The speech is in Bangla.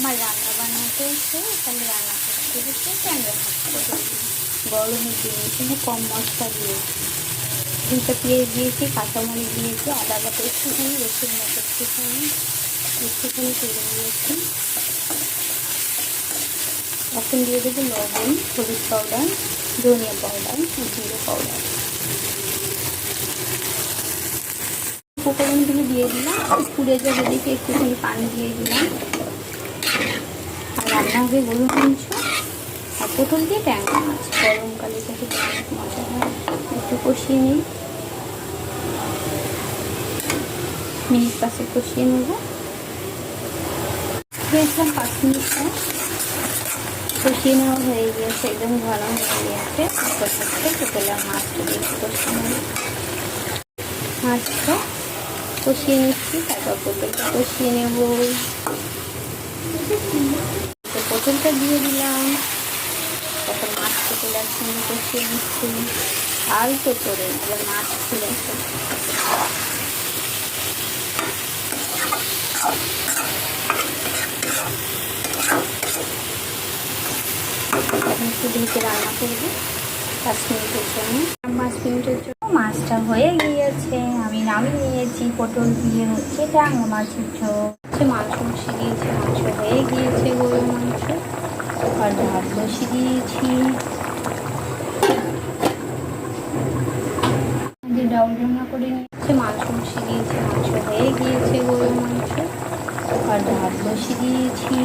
আমার রান্না বান্না চলছে তাহলে রান্না করতে করতে ট্যাংরা ভাত গরমের দিনে কম মশলা দিয়ে দুটো পেঁয়াজ দিয়েছি, কাঁচামরিচ দিয়েছি, আদা বাটা একটুখানি, রসুন বাটা একটুখানি একটুখানি তেলে দিয়েছি। এখন দিয়ে দেবো লবণ, হলুদ পাউডার, ধনিয়া পাউডার, জিরে পাউডার। উপকরণগুলো দিয়ে দিলাম, পুড়ে যাবে দেখে একটুখানি পানি দিয়ে দিলাম। হবে গরু মাংস আর পটল দিয়ে ট্যাংরা মাছ। গরমকালে যাতে মজা হয়, একটু কষিয়ে নিই। মিনিট পাশে কষিয়ে নেব। দিয়েছিলাম পাঁচ মিনিট কষিয়ে নেওয়া হয়ে গিয়েছে, একদম ঘন হয়ে গিয়েছে। আস্তে মাছটা দিয়ে কষিয়ে নেব। মাছটা কষিয়ে নিচ্ছি, তারপর পটলটা কষিয়ে নেব। তো পটলটা দিয়ে দিলাম। তখন মাছ পটলের সঙ্গে কষিয়ে নিচ্ছি আলতো করে এবার মাছ এখন একটু রান্না পাঁচ মিনিটের জন্য। পাঁচ মিনিটের জন্য মাছটা হয়ে গিয়েছে। আমি নিয়েছি পটল দিয়ে হচ্ছে মাছের ঝোল। হচ্ছে মাংস বসিয়ে দিয়েছি, মাংস হয়ে গিয়েছে গরুর মাংস। আর ভাত বসিয়ে দিয়েছি। ডাউল করে নিয়েছে মাংস হয়ে গিয়েছে গরুর মাংস। আর ভাত বসিয়ে দিয়েছি।